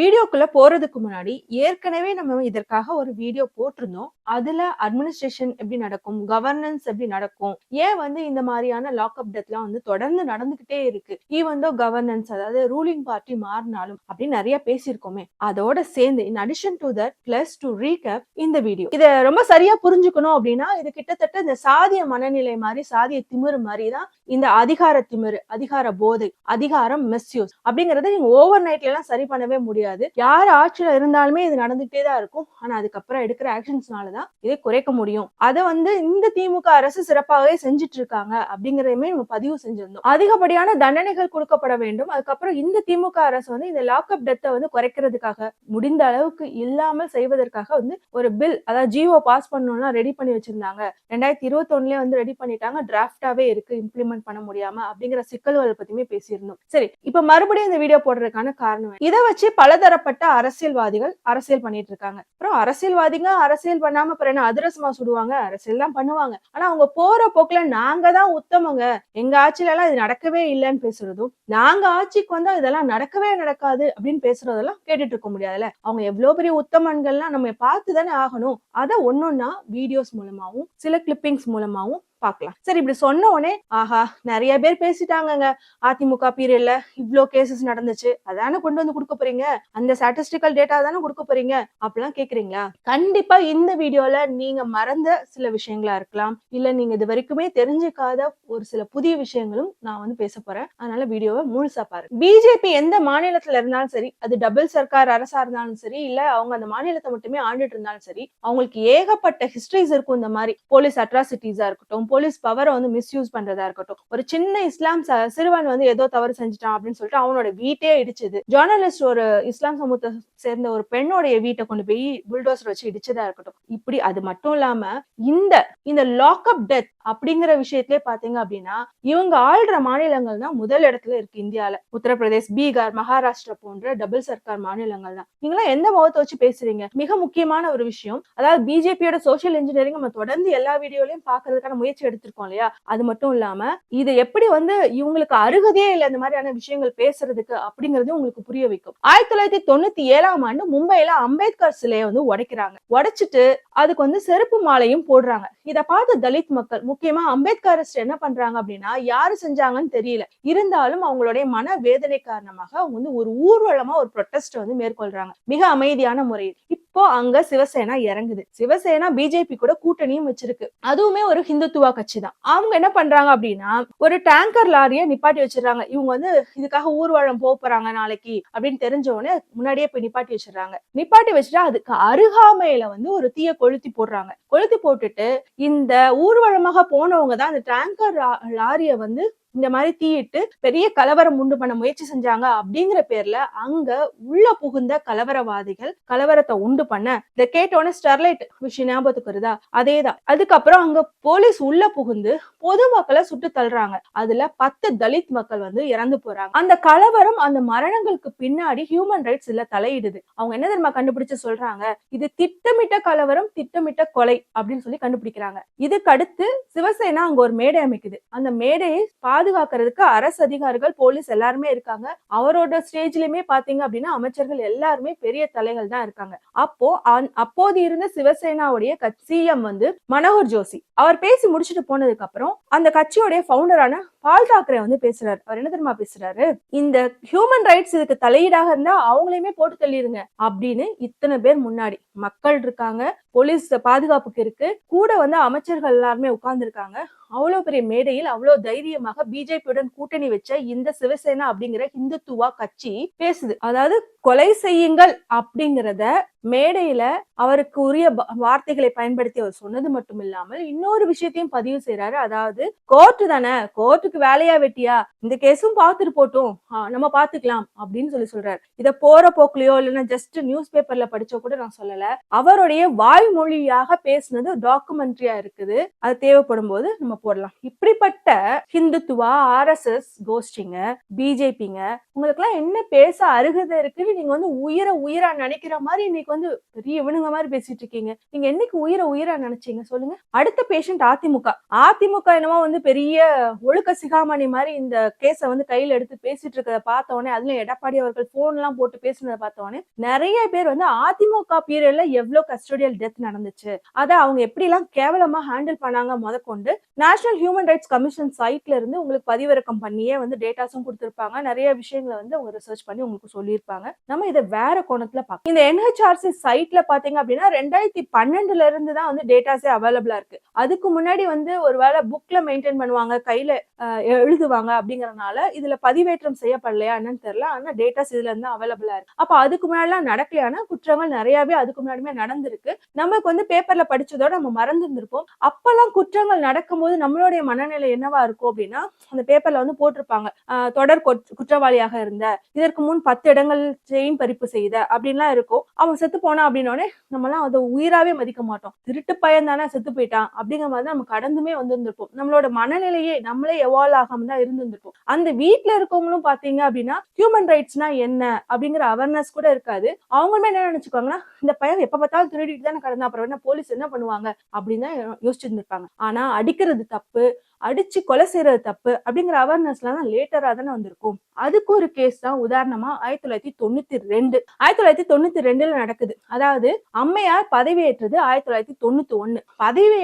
வீடியோக்குள்ள போறதுக்கு முன்னாடி ஏற்கனவே நம்ம இதற்காக ஒரு வீடியோ போட்டிருந்தோம். அதுல அட்மினிஸ்ட்ரேஷன் எப்படி நடக்கும் கவர்னன்ஸ் எப்படி நடக்கும் ஏன் வந்து இந்த மாதிரியான லாக்அப் டெத்லாம் வந்து தொடர்ந்து நடந்துகிட்டே இருக்கு? ஈவன் தோ கவர்னன்ஸ் அதாவது ரூலிங் பார்ட்டி மாறினாலும் அப்படின்னு நிறைய பேசியிருக்கோமே. அதோட சேர்ந்து in addition to that plus two recap இந்த வீடியோ இத ரொம்ப சரியா புரிஞ்சுக்கணும் அப்படின்னா இது கிட்டத்தட்ட இந்த சாதிய மனநிலை மாதிரி சாதிய திமிரு மாதிரி தான் இந்த அதிகார திமிரு அதிகார போதை அதிகாரம் மிஸ்யூஸ் அப்படிங்கறத நீங்க ஓவர் நைட்ல எல்லாம் சரி பண்ணவே முடியாது. யார் ஆட்சியில இருந்தாலுமே இது நடந்துகிட்டே தான் இருக்கும். ஆனா அதுக்கப்புறம் எடுக்கிற ஆக்ஷன்ஸ்னாலதான் இதை குறைக்க முடியும். அதை வந்து இந்த திமுக அரசு சிறப்பாகவே செஞ்சுட்டு இருக்காங்க அப்படிங்கறதையுமே நம்ம பதிவு செஞ்சிருந்தோம். அதிகப்படியான தண்டனைகள் கொடுக்கப்பட வேண்டும். அதுக்கப்புறம் இந்த திமுக அரசு வந்து இந்த லாக்அப் டெத்தை வந்து குறைக்கிறதுக்காக முடிந்த அளவுக்கு இல்லாமல் செய்வதற்காக வந்து ஒரு பில் அதாவது ஜிஓ பாஸ் பண்ணணும்னா ரெடி பண்ணி வச்சிருந்தாங்க. ரெண்டாயிரத்தி இருபத்தி ஒண்ணுலயே வந்து ரெடி பண்ணிட்டாங்க. டிராஃப்டாவே இருக்கு. இம்ப்ளிமெண்ட் பண்ண முடியாம அப்படிங்கிற சிக்கல்களை பத்தியுமே பேசியிருந்தோம். சரி இப்ப மறுபடியும் இந்த வீடியோ போடுறதுக்கான காரணம் இதை வச்சு பல பலதரப்பட்ட அரசியல்வாதிகள் அரசியல் பண்ணிட்டு இருக்காங்க அப்புறம் அரசியல்வாதிங்க அரசியல் பண்ணாம அப்புறம் என்ன அதிரசமா சுடுவாங்க? அரசியல் தான் பண்ணுவாங்க. ஆனா அவங்க போற போக்குல நாங்க தான் உத்தமங்க. எங்க ஆட்சியில எல்லாம் இது நடக்கவே இல்லைன்னு பேசுறதும் நாங்க ஆட்சிக்கு வந்தா இதெல்லாம் நடக்கவே நடக்காது அப்படின்னு பேசுறதெல்லாம் கேட்டுட்டு இருக்க முடியாதுல்ல? அவங்க எவ்வளவு பெரிய உத்தமன்கள்லாம் நம்ம பார்த்து தானே ஆகணும். அதை ஒன்னொன்னா வீடியோஸ் மூலமாவும் சில கிளிப்பிங்ஸ் மூலமாவும் பார்க்கலாம். சரி இப்படி சொன்ன உடனே ஆஹா நிறைய பேர் பேசிட்டாங்கங்க. அதிமுக பீரியட்ல இவ்ளோ கேசஸ் நடந்துச்சு. அதானே கொண்டு வந்து கொடுக்க போறீங்க? அந்த ஸ்டாட்டிஸ்டிக்கல் டேட்டா தானே கொடுக்க போறீங்க? அப்படிலாம் கேக்குறீங்களா? கண்டிப்பா இந்த வீடியோல நீங்க மறந்த சில விஷயங்களா இருக்கலாம். இல்ல நீங்க இது வரைக்குமே தெரிஞ்சுக்காத ஒரு சில புதிய விஷயங்களும் நான் வந்து பேச போறேன். அதனால வீடியோவை முழுசா பாருங்க. பிஜேபி எந்த மாநிலத்துல இருந்தாலும் சரி அது டபுள் சர்க்கார் அரசா இருந்தாலும் சரி இல்ல அவங்க அந்த மாநிலத்தை மட்டுமே ஆண்டுட்டு இருந்தாலும் சரி அவங்களுக்கு ஏகப்பட்ட ஹிஸ்டரிஸ் இருக்கும் இந்த மாதிரி. போலீஸ் அட்ராசிட்டிஸா இருக்கட்டும் போலீஸ் பவரை வந்து மிஸ்யூஸ் பண்றதா இருக்கட்டும். ஒரு சின்ன இஸ்லாம் ச- சிறுவன் வந்து ஏதோ தவறு செஞ்சுட்டான் அப்படின்னு சொல்லிட்டு அவனோட வீட்டே இடிச்சது. ஜேர்னலிஸ்ட் ஒரு இஸ்லாம் சமூகத்தை சேர்ந்த ஒரு பெண்ணோடைய வீட்டை கொண்டு போய் புல்டோசர் வச்சு இடிச்சதா இருக்கட்டும். இப்படி அது மட்டும் இல்லாம இந்த இந்த லாக்அப் டெத் அப்படிங்கிற விஷயத்திலே பாத்தீங்க அப்படின்னா இவங்க ஆள்ற மாநிலங்கள் தான் முதல் இடத்துல இருக்கு இந்தியால. உத்தரப்பிரதேஷ் பீகார் மகாராஷ்டிரா போன்ற டபுள் சர்க்கார் மாநிலங்கள் தான். நீங்களா எந்த முகத்தை வச்சு பேசுறீங்க? மிக முக்கியமான ஒரு விஷயம். அதாவது பிஜேபியோட சோசியல் இன்ஜினியரிங் நம்ம தொடர்ந்து எல்லா வீடியோலயும் பாக்குறதுக்கான முயற்சி எடுத்திருக்கோம் இல்லையா? அது மட்டும் இல்லாம இது எப்படி வந்து இவங்களுக்கு அருகதையே இல்லை இந்த மாதிரியான விஷயங்கள் பேசுறதுக்கு அப்படிங்கறது உங்களுக்கு புரிய வைக்கும். ஆயிரத்தி தொள்ளாயிரத்தி தொண்ணூத்தி ஏழாம் ஆண்டு மும்பைல அம்பேத்கர் சிலையை வந்து உடைக்கிறாங்க. உடைச்சிட்டு அதுக்கு வந்து செருப்பு மாலையும் போடுறாங்க. இதை பார்த்து தலித் மக்கள் முக்கியமா அம்பேத்கரிஸ்ட் என்ன பண்றாங்க அப்படின்னா யாரு செஞ்சாங்கன்னு தெரியல. இருந்தாலும் அவங்களுடைய மன வேதனை காரணமாக அவங்க வந்து ஒரு ஊர்வலமா ஒரு ப்ரொட்டஸ்ட் வந்து மேற்கொள்றாங்க. மிக அமைதியான முறையில். இப்போ அங்க சிவசேனா இறங்குது. சிவசேனா பிஜேபி கூட கூட்டணியும் வச்சிருக்கு. அதுவுமே ஒரு ஹிந்துத்துவா கட்சி தான் அவங்க என்ன பண்றாங்க அப்படின்னா ஒரு டேங்கர் லாரியை நிப்பாட்டி வச்சிடறாங்க. இவங்க வந்து இதுக்காக ஊர்வலம் போக போறாங்க நாளைக்கு அப்படின்னு தெரிஞ்ச உடனே முன்னாடியே போய் நிப்பாட்டி வச்சிடறாங்க. நிப்பாட்டி வச்சுட்டா அதுக்கு அருகாமையில வந்து ஒரு தீய கொளுத்தி போடுறாங்க. கொளுத்தி போட்டுட்டு இந்த ஊர்வலமாக போனவங்க தான் அந்த டேங்கர் லாரியை வந்து இந்த மாதிரி தீயிட்டு பெரிய கலவரம் உண்டு பண்ண முயற்சி செஞ்சாங்க அப்படிங்கிற பேர்ல அங்க உள்ள புகுந்த கலவரவாதிகள் கலவரத்தை உண்டு பண்ண இதை கேட்டோன்னே ஸ்டெர்லைட் விஷயம் ஞாபகத்துக்கு வருதா? அதேதான். அதுக்கப்புறம் அங்க போலீஸ் உள்ள புகுந்து பொதுமக்களை சுட்டு தள்ளுறாங்க. அதுல பத்து தலித் மக்கள் வந்து இறந்து போறாங்க. அந்த கலவரம் அந்த மரணங்களுக்கு பின்னாடி ஹியூமன் ரைட்ஸ் இல்ல தலையிடுது. அவங்க என்ன தெரியுமா கண்டுபிடிச்சு சொல்றாங்க? இது திட்டமிட்ட கலவரம் திட்டமிட்ட கொலை அப்படின்னு சொல்லி கண்டுபிடிக்கிறாங்க. இதுக்கு அடுத்து சிவசேனா அங்க ஒரு மேடை அமைக்குது. அந்த மேடையை பாதுகாக்கிறதுக்கு அரசு அதிகாரிகள் போலீஸ் எல்லாருமே இருக்காங்க. அவரோட ஸ்டேஜ்லயுமே பாத்தீங்க அப்படின்னா அமைச்சர்கள் எல்லாருமே பெரிய தலைகள் தான் இருக்காங்க. அப்போ அந்- அப்போது இருந்த சிவசேனாவுடைய சிஎம் வந்து மனோகர் ஜோஷி. அவர் பேசி முடிச்சுட்டு போனதுக்கு அப்புறம் அந்த கட்சியோடைய பவுண்டரான பால் தாக்கரே வந்து பேசுறாரு. அவர் என்ன தெரியுமா பேசுறாரு? இந்த ஹியூமன் ரைட்ஸ் இதுக்கு தலையீடாக இருந்தா அவங்களையுமே போட்டு தள்ளிடுங்க அப்படின்னு இத்தனை பேர் முன்னாடி மக்கள் இருக்காங்க போலீஸ் பாதுகாப்புக்கு இருக்கு கூட வந்து அமைச்சர்கள் எல்லாருமே உட்கார்ந்து இருக்காங்க அவ்வளவு பெரிய மேடையில் அவ்வளவு தைரியமாக பிஜேபியுடன் கூட்டணி வச்ச இந்த சிவசேனா அப்படிங்கிற இந்துத்துவா கட்சி பேசுது. அதாவது கொலை செய்யுங்கள் அப்படிங்கிறத மேடையில அவருக்கு உரிய வார்த்தைகளை பயன்படுத்தி அவர் சொன்னது மட்டும் இல்லாமல் இன்னொரு விஷயத்தையும் பதிவு செய்யறாரு அதாவது கோர்ட்டு தானே? கோர்ட்டுக்கு வேலையா வெட்டியா? இந்த கேஸும் பார்த்துட்டு போட்டும். நம்ம பாத்துக்கலாம் அப்படின்னு சொல்லி சொல்றாரு. இத போற போக்குலயோ இல்லைன்னா ஜஸ்ட் நியூஸ் பேப்பர்ல படிச்சோ கூட நான் சொல்லல. அவருடைய வாய்மொழியாக பேசுனது டாக்குமெண்ட்ரியா இருக்குது. அது தேவைப்படும் போது நம்ம போடலாம். இப்படிப்பட்ட ஹிந்துத்துவா ஆர்எஸ்எஸ் கோஷ்டிங்க பிஜேபிங்க உங்களுக்கு எல்லாம் என்ன பேச அருகதை இருக்குன்னு நீங்க வந்து உயிர உயிரா நினைக்கிற மாதிரி இன்னைக்கு வந்து பெரிய இவனுங்க மாதிரி பேசிட்டு இருக்கீங்க. நீங்க என்னைக்கு உயிர உயிரா நினைச்சீங்க சொல்லுங்க. அடுத்த பேஷண்ட் அதிமுக அதிமுக என்னமோ வந்து பெரிய ஒழுக்க சிகாமணி மாதிரி இந்த கேஸை வந்து கையில எடுத்து பேசிட்டு இருக்கிறத பார்த்த உடனே அதுலயும் எடப்பாடி அவர்கள் போன் எல்லாம் போட்டு பேசுனதை பார்த்த உடனே நிறைய பேர் வந்து அதிமுக பீரியட்ல எவ்வளவு கஸ்டோடியல் டெத் நடந்துச்சு. அதை அவங்க எப்படி எல்லாம் கேவலமா ஹேண்டில் பண்ணாங்க முதற்கொண்டு நேஷனல் ஹியூமன் ரைட்ஸ் கமிஷன் சைட்ல இருந்து உங்களுக்கு பதிவிறக்கம் பண்ணியே வந்து டேட்டாஸும் கொடுத்துருப்பாங்க. நிறைய விஷயங்களை வந்து அவங்க ரிசர்ச் பண்ணி உங்களுக்கு சொல்லியிருப்பாங்க. நம்ம இதை வேற கோணத்துல பார்க்கலாம். இந்த என்ஹெச்ஆர்சி சைட்ல பாத்தீங்க அப்படின்னா ரெண்டாயிரத்தி பன்னெண்டுல இருந்து தான் வந்து டேட்டாஸே அவைலபிளா இருக்கு. அதுக்கு முன்னாடி வந்து ஒருவேளை புக்ல மெயின்டைன் பண்ணுவாங்க கையில அஹ், எழுதுவாங்க அப்படிங்கறதுனால இதுல பதிவேற்றம் செய்யப்படலையா என்னன்னு தெரியல. ஆனா டேட்டாஸ் இதுல இருந்து அவைலபிளா இருக்கு. அப்ப அதுக்கு முன்னாடிலாம் நடக்கலையானா குற்றங்கள் நிறையவே அதுக்கு முன்னாடியுமே நடந்திருக்கு. நமக்கு வந்து பேப்பர்ல படிச்சதோட நம்ம மறந்துருந்திருப்போம். அப்பெல்லாம் குற்றங்கள் நடக்கும்போது நம்மளுடைய மனநிலை என்னவா இருக்கும் அப்படின்னா அந்த பேப்பர்ல வந்து போட்டிருப்பாங்க. ஆஹ் தொடர் குற்றவாளியாக இருந்த இதற்கு முன் பத்து இடங்கள் செயின் பறிப்பு செய்த அப்படின்லாம் இருக்கும். அவன் செத்து போனா அப்படின்னோடனே நம்மலாம் அதை உயிராவே மதிக்க மாட்டோம். திருட்டு பையன் தானே செத்து போயிட்டான் அப்படிங்கிற மாதிரி தான் நம்ம கடந்துமே வந்திருந்திருப்போம். நம்மளோட மனநிலையே நம்மளே எவால்வ் ஆகாம தான் இருந்திருந்திருப்போம். அந்த வீட்டுல இருக்கவங்களும் பாத்தீங்க அப்படின்னா ஹியூமன் ரைட்ஸ்னா என்ன அப்படிங்கிற அவேர்னஸ் கூட இருக்காது. அவங்களுமே என்ன நினைச்சுக்குவாங்கன்னா இந்த பையன் எப்ப பார்த்தாலும் திருடிட்டு தானே கடந்தா அப்புறம் என்ன போலீஸ் என்ன பண்ணுவாங்க அப்படின்னு தான் யோசிச்சிருந்திருப்பாங்க ஆனா அடிக்கிறது தப்பு அடிச்சு கொலை செய்யறது தப்பு அப்படிங்கிற அவேர்னஸ்லாம் தான் லேட்டரா தானே வந்திருக்கும். அதுக்கு ஒரு கேஸ் தான் உதாரணமா ஆயிரத்தி தொள்ளாயிரத்தி தொண்ணூத்தி ரெண்டு. ஆயிரத்தி தொள்ளாயிரத்தி தொண்ணூத்தி ரெண்டுல நடக்குது. அதாவது அம்மையார் பதவி ஏற்றது ஆயிரத்தி தொள்ளாயிரத்தி தொண்ணூத்தி ஒண்ணு.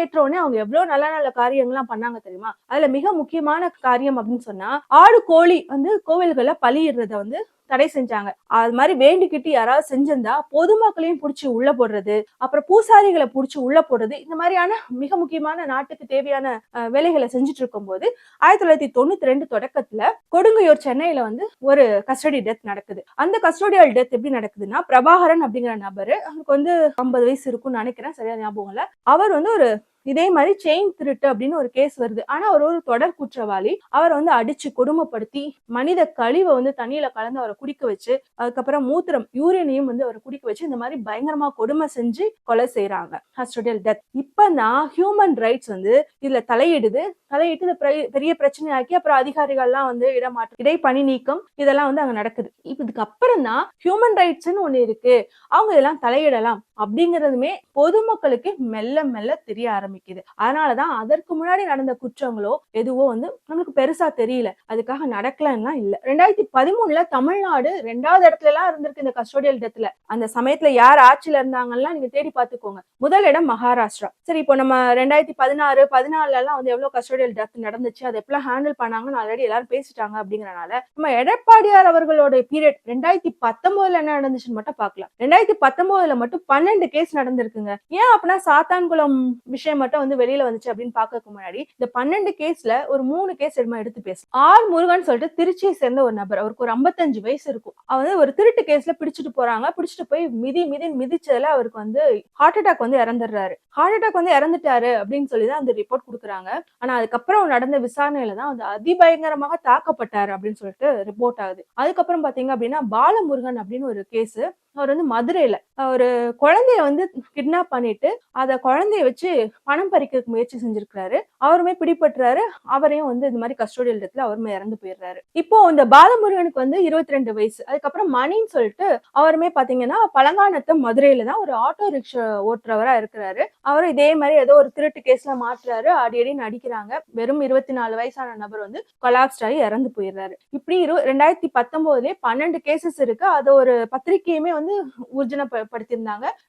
ஏற்ற உடனே அவங்க எவ்வளவு நல்ல நல்ல காரியங்கள்லாம் பண்ணாங்க தெரியுமா? அதுல மிக முக்கியமான காரியம் அப்படின்னு சொன்னா ஆடு கோழி வந்து கோவில்களை பலியிடுறத வந்து தடை செஞ்சாங்க. அது மாதிரி வேண்டிக்கிட்டு யாராவது செஞ்சிருந்தா பொதுமக்களையும் பிடிச்சி உள்ள போடுறது அப்புறம் பூசாரிகளை பிடிச்சி உள்ள போடுறது இந்த மாதிரியான மிக முக்கியமான நாட்டுக்கு தேவையான அஹ், வேலைகளை செஞ்சுட்டு இருக்கும்போது ஆயிரத்தி தொள்ளாயிரத்தி தொண்ணூத்தி ரெண்டு தொடக்கத்துல கொடுங்கையூர் சென்னையில வந்து ஒரு கஸ்டடி டெத் நடக்குது. அந்த கஸ்டோடியல் டெத் எப்படி நடக்குதுன்னா பிரபாகரன் அப்படிங்கிற நபரு அவருக்கு வந்து ஐம்பது வயசு இருக்கும்னு நினைக்கிறேன். சரியா ஞாபகம் இல்ல. அவர் வந்து ஒரு இதே மாதிரி செயின் திருட்டு அப்படின்னு ஒரு கேஸ் வருது. ஆனா அவர் ஒரு தொடர் குற்றவாளி. அவர் வந்து அடிச்சு கொடுமைப்படுத்தி மனித கழிவை வந்து தண்ணியில கலந்து அவரை குடிக்க வச்சு அதுக்கப்புறம் மூத்திரம் யூரியனையும் வந்து அவரை குடிக்க வச்சு இந்த மாதிரி பயங்கரமா கொடுமை செஞ்சு கொலை செய்யறாங்க கஸ்டோடியல் டெத் இப்பதான் ஹியூமன் ரைட்ஸ் வந்து இதுல தலையிடுது. தலையிட்டு பெரிய- பெரிய பிரச்சனையாக்கி அப்புறம் அதிகாரிகள்லாம் வந்து இடமாற்றம் இடைப்பணி நீக்கம் இதெல்லாம் வந்து அங்க நடக்குது. இதுக்கு அப்புறம் தான் ஹியூமன் ரைட்ஸ்னு ஒண்ணு இருக்கு. அவங்க இதெல்லாம் தலையிடலாம் அப்படிங்கறதுமே பொதுமக்களுக்கு மெல்ல மெல்ல தெரிய ஆரம்பிக்குது. அதனாலதான் அதற்கு முன்னாடி நடந்த குற்றங்களோ எதுவோ வந்து நம்மளுக்கு பெருசா தெரியல. அதுக்காக நடக்கலன்னா இல்ல. ரெண்டாயிரத்தி பதிமூணுல தமிழ்நாடு ரெண்டாவது இடத்துல எல்லாம் இருந்திருக்கு இந்த கஸ்டோடியல் டெத்ல. அந்த சமயத்துல யார் ஆட்சியில இருந்தாங்கன்னா நீங்க தேடி பாத்துக்கோங்க முதல் இடம் மகாராஷ்டிரா. சரி இப்போ நம்ம ரெண்டாயிரத்தி பதினாறு பதினாலுல எல்லாம் வந்து எவ்வளவு கஸ்டோடியல் டெத் நடந்துச்சு அதை எப்படிலாம் ஹேண்டில் பண்ணாங்கன்னு ஆல்ரெடி எல்லாரும் பேசிட்டாங்க அப்படிங்கறனால நம்ம எடப்பாடியார் அவர்களோட பீரியட் ரெண்டாயிரத்தி பத்தொன்பதுல என்ன நடந்துச்சுன்னு மட்டும் பார்க்கலாம். ரெண்டாயிரத்தி பத்தொன்பதுல மட்டும் பன்னெண்டு கேஸ் நடந்திருக்குங்க. ஏன் அப்படின்னா சாத்தான்குளம் விஷயம் மட்டும் வந்து வெளியில வந்துச்சு அப்படின்னு பாக்கறதுக்கு முன்னாடி இந்த பன்னெண்டு கேஸ்ல ஒரு மூணு கேஸ் எடுமா எடுத்து பேசு ஆர் முருகன் சொல்லிட்டு திருச்சியை சேர்ந்த ஒரு நபர் அவருக்கு ஒரு 55 வயசு இருக்கும். அவர் வந்து ஒரு திருட்டு கேஸ்ல பிடிச்சிட்டு போறாங்க பிடிச்சிட்டு போய் மிதி மிதி மிதிச்சதுல அவருக்கு வந்து ஹார்ட் அட்டாக் வந்து இறந்துடுறாரு. ஹார்ட் அட்டாக் வந்து இறந்துட்டாரு அப்படின்னு சொல்லி தான் அந்த ரிப்போர்ட் கொடுக்குறாங்க. ஆனா அதுக்கப்புறம் நடந்த விசாரணையில தான் வந்து அதிபயங்கரமாக தாக்கப்பட்டாரு அப்படின்னு சொல்லிட்டு ரிப்போர்ட் ஆகுது. அதுக்கப்புறம் பாத்தீங்க அப்படின்னா பாலமுருகன் அப்படின்னு ஒரு கேஸ் அவர் வந்து மதுரையில ஒரு குழந்தைய வந்து கிட்னாப் பண்ணிட்டு அத குழந்தைய வச்சு பணம் பறிக்கிறதுக்கு முயற்சி செஞ்சிருக்கிறாரு. அவருமே பிடிபட்டுறாரு. அவரையும் வந்து இந்த மாதிரி கஸ்டோடியல் இடத்துல அவருமே இறந்து போயிடுறாரு. இப்போ இந்த பாலமுருகனுக்கு வந்து இருபத்தி ரெண்டு வயசு. அதுக்கப்புறம் மணின்னு சொல்லிட்டு அவருமே பாத்தீங்கன்னா பழங்கானத்து மதுரையில தான் ஒரு ஆட்டோ ரிக்ஷா ஓட்டுறவரா இருக்கிறாரு. அவரும் இதே மாதிரி ஏதோ ஒரு திருட்டு கேஸ்ல மாற்றுறாரு அடி அடி நடிக்கிறாங்க வெறும் இருபத்தி நாலு வயசான நபர் வந்து கொலாப்ஸ்ட் ஆகி இறந்து போயிடுறாரு. இப்படி இரு ரெண்டாயிரத்தி பத்தொன்பதுலயே பன்னெண்டு கேசஸ் இருக்கு. அது ஒரு பத்திரிகையுமே வந்து வந்து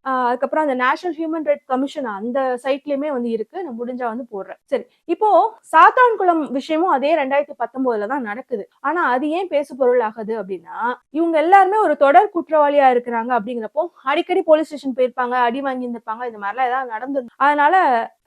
ஆஹ் அதுக்கப்புறம் அந்த நேஷனல் ஹியூமன் ரைட் கமிஷன் அந்த சைட்லயுமே வந்து இருக்கு. நான் முடிஞ்சா வந்து போடுறேன். சரி இப்போ சாத்தான்குளம் விஷயமும் அதே ரெண்டாயிரத்தி பத்தொன்பதுல தான் நடக்குது. ஆனா அது ஏன் பேசு பொருள் ஆகுது அப்படின்னா இவங்க எல்லாருமே ஒரு தொடர் குற்றவாளியா இருக்கிறாங்க அப்படிங்கிறப்போ அடிக்கடி போலீஸ் ஸ்டேஷன் போயிருப்பாங்க அடி வாங்கி இருந்திருப்பாங்க இந்த மாதிரிலாம் ஏதாவது நடந்து அதனால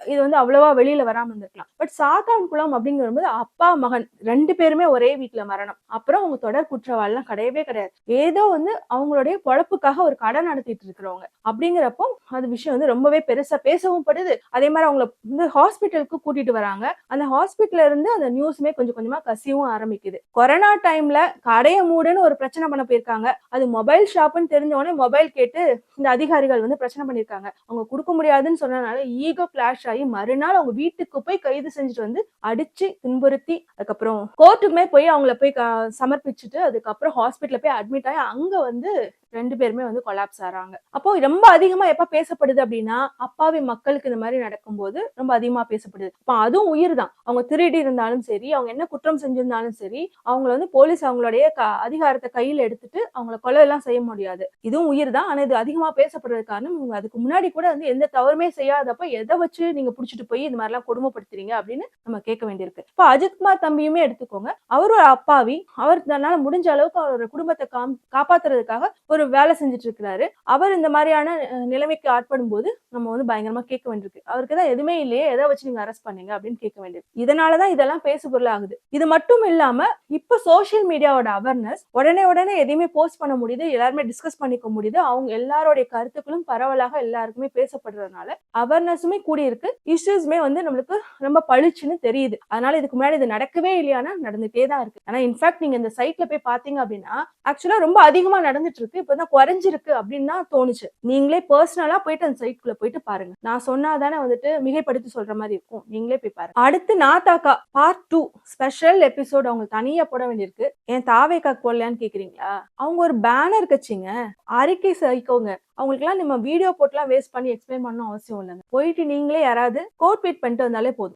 இது வந்து அவ்வளவா வெளியில வராம இருந்திருக்கலாம். பட் சாத்தான்குளம் அப்படிங்கும்போது அப்பா மகன் ரெண்டு பேருமே ஒரே வீட்டுல மரணம். அப்புறம் அவங்க தொடர் குற்றவாளிலாம் கிடையவே கிடையாது. ஏதோ வந்து அவங்களுடைய பொழப்புக்காக ஒரு கடை நடத்திட்டு இருக்கிறவங்க. அப்படிங்கிறப்போ அது விஷயம் வந்து ரொம்பவே பெருசா பேசவும் படுது. அதே மாதிரி அவங்கள வந்து ஹாஸ்பிட்டலுக்கு கூட்டிட்டு வராங்க. அந்த ஹாஸ்பிட்டல்ல இருந்து அந்த நியூஸுமே கொஞ்சம் கொஞ்சமா கசியவும் ஆரம்பிக்குது. கொரோனா டைம்ல கடையை மூடுன்னு ஒரு பிரச்சனை பண்ண போயிருக்காங்க. அது மொபைல் ஷாப்னு தெரிஞ்ச உடனே மொபைல் கேட்டு இந்த அதிகாரிகள் வந்து பிரச்சனை பண்ணிருக்காங்க அவங்க கொடுக்க முடியாதுன்னு சொன்னனால ஈகோ கிளாஷ் ஆகி மறுநாள் அவங்க வீட்டுக்கு போய் கைது செஞ்சுட்டு வந்து அடிச்சு துன்புறுத்தி அதுக்கப்புறம் கோர்ட்டுக்குமே போய் அவங்கள போய் சமர்ப்பிச்சுட்டு அதுக்கப்புறம் ஹாஸ்பிட்டல போய் அட்மிட் ஆகி அங்க வந்து ரெண்டு பேருமே வந்து கொலாப்ஸ் ஆறாங்க. அப்போ ரொம்ப அதிகமா எப்ப பேசப்படுது அப்படின்னா அப்பாவி மக்களுக்கு இந்த மாதிரி நடக்கும்போது ரொம்ப அதிகமா பேசப்படுது. அப்ப அதுவும் உயிர் தான் அவங்க திருடி இருந்தாலும் சரி அவங்க என்ன குற்றம் செஞ்சிருந்தாலும் சரி அவங்கள வந்து போலீஸ் அவங்களுடைய க- அதிகாரத்தை கையில எடுத்துட்டு அவங்கள கொலை எல்லாம் செய்ய முடியாது. இதுவும் உயிர் தான் ஆனா இது அதிகமா பேசப்படுறது காரணம் இவங்க அதுக்கு முன்னாடி கூட வந்து எந்த தவறுமே செய்யாதப்ப எதை வச்சு நீங்க புடிச்சிட்டு போய் இந்த மாதிரி எல்லாம் கொடுமைப்படுத்துறீங்க அப்படின்னு நம்ம கேட்க வேண்டியிருக்கு. இப்ப அஜித்குமார் தம்பியுமே எடுத்துக்கோங்க. அவரோட அப்பாவி. அவர் தன்னால முடிஞ்ச அளவுக்கு அவரோட குடும்பத்தை காப்பாத்துறதுக்காக ஒரு வேலை செஞ்சுட்டு இருக்கிறாரு அவர் இந்த மாதிரியான நிலைமைக்கு ஆட்படும் போது நம்ம வந்து பயங்கரமா கேட்க வேண்டியிருக்கு. அவருக்கு தான் எதுவுமே இல்லையே எதை வச்சு நீங்க அரெஸ்ட் பண்ணீங்க அப்படின்னு கேட்க வேண்டியது இதனாலதான் இதெல்லாம் பேசு பொருளாகுது இது மட்டும் இல்லாம இப்ப சோஷியல் மீடியாவோட அவேர்னஸ் உடனே உடனே எதையுமே போஸ்ட் பண்ண முடியுது எல்லாருமே டிஸ்கஸ் பண்ணிக்க முடியுது. அவங்க எல்லாருடைய கருத்துக்களும் பரவலாக எல்லாருக்குமே பேசப்படுறதுனால அவேர்னஸுமே கூடியிருக்கு. இஷ்யூஸுமே இஷ்யூஸ்மே வந்து நம்மளுக்கு ரொம்ப பளிச்சுன்னு தெரியுது. அதனால இதுக்கு முன்னாடி இது நடக்கவே இல்லையானா நடந்துட்டே தான் இருக்கு. ஆனா இன்ஃபேக்ட் நீங்க இந்த சைட்ல போய் பாத்தீங்க அப்படின்னா ஆக்சுவலா ரொம்ப அதிகமா நடந்துட்டு இருக்கு இப்பதான் குறைஞ்சிருக்கு அப்படின்னு தான் தோணுச்சு. நீங்களே பர்சனலா போயிட்டு அந்த சைட்குள்ள போயிட்டு பாருங்க. நான் சொன்னாதானே வந்துட்டு மிகைப்படுத்தி சொல்ற மாதிரி இருக்கும். நீங்களே போய் பாருங்க. அடுத்து நாத்தாக்கா பார்ட் டூ ஸ்பெஷல் எபிசோட் அவங்க தனியா போட வேண்டியிருக்கு. ஏன் தாவேக்கா போடலான்னு கேக்குறீங்களா? அவங்க ஒரு பேனர் கட்சிங்க. அறிக்கை சகிக்கோங்க அவங்களுக்குலாம் நம்ம வீடியோ போட்டுலாம் வேஸ்ட் பண்ணி எக்ஸ்பிளைன் பண்ணணும் அவசியம் இல்லைங்க. போயிட்டு நீங்களே யாராவது கோட் பீட் பண்ணிட்டு வந்தாலே போதும்.